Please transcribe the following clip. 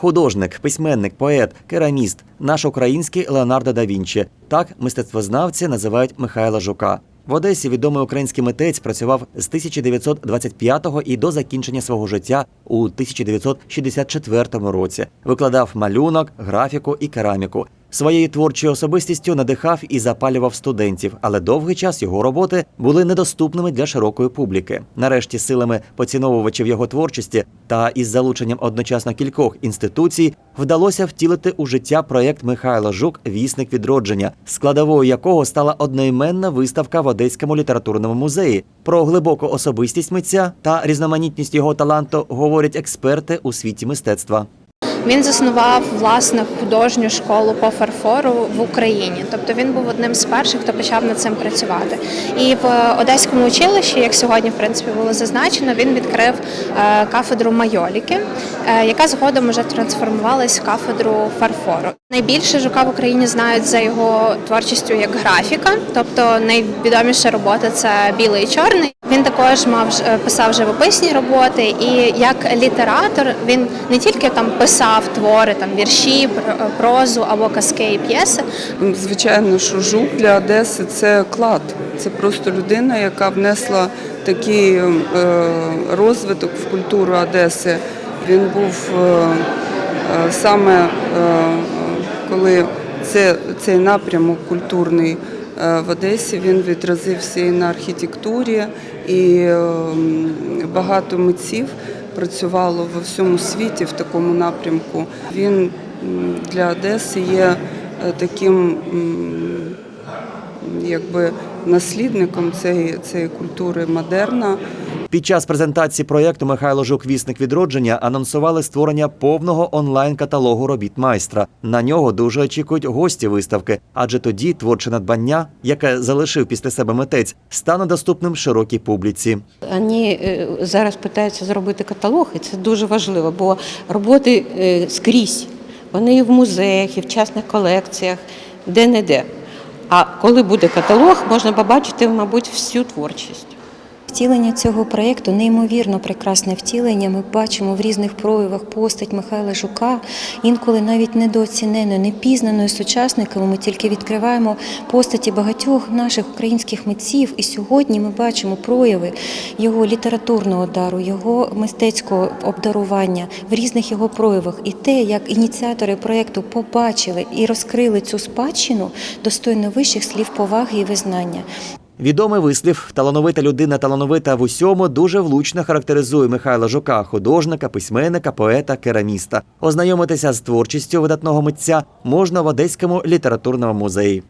Художник, письменник, поет, кераміст, наш український Леонардо да Вінчі. Так мистецтвознавці називають Михайла Жука. В Одесі відомий український митець працював з 1925-го і до закінчення свого життя у 1964 році. Викладав малюнок, графіку і кераміку. Своєю творчою особистістю надихав і запалював студентів, але довгий час його роботи були недоступними для широкої публіки. Нарешті, силами поціновувачів його творчості та із залученням одночасно кількох інституцій вдалося втілити у життя проєкт Михайло Жук Вісник відродження, складовою якого стала одноіменна виставка в Одеському літературному музеї. Про глибоку особистість митця та різноманітність його таланту говорять експерти у світі мистецтва. Він заснував власне художню школу по фарфору в Україні. Тобто він був одним з перших, хто почав над цим працювати. І в Одеському училищі, як сьогодні в принципі було зазначено, він відкрив е, кафедру майоліки, е, яка згодом вже трансформувалась в кафедру фарфору. Найбільше жука в Україні знають за його творчістю як графіка, тобто найвідоміша робота це білий і чорний. Він також мав е, писав живописні роботи, і як літератор він не тільки там писав твори, там вірші, е, прозу або казки і п'єси. Звичайно, що жук для Одеси це клад. Це просто людина, яка внесла такий е, розвиток в культуру Одеси. Він був саме коли це, цей напрямок культурний в Одесі він відразився і на архітектурі, і е, багато митців працювало во всьому світі в такому напрямку. Він для Одеси є е, таким якби наслідником цієї, цієї культури модерна. Під час презентації проєкту Михайло Жук Вісник відродження анонсували створення повного онлайн-каталогу робіт майстра. На нього дуже очікують гості виставки, адже тоді творче надбання, яке залишив після себе митець, стане доступним широкій публіці. Вони е, зараз питаються зробити каталог, і це дуже важливо, бо роботи е, скрізь. Вони і в музеях, і в частних колекціях, де-не-де. А коли буде каталог, можна побачити, мабуть, всю творчість. Втілення цього проєкту неймовірно прекрасне втілення. Ми бачимо в різних проявах постать Михайла Жука, інколи навіть недооціненою, непізнаною сучасниками. Ми тільки відкриваємо постаті багатьох наших українських митців. І сьогодні ми бачимо прояви його літературного дару, його мистецького обдарування в різних його проявах. І те, як ініціатори проєкту побачили і розкрили цю спадщину, достойно вищих слів поваги і визнання. Відомий вислів талановита людина талановита в усьому дуже влучно характеризує Михайла Жука, художника, письменника, поета, кераміста. Ознайомитися з творчістю видатного митця можна в Одеському літературному музеї.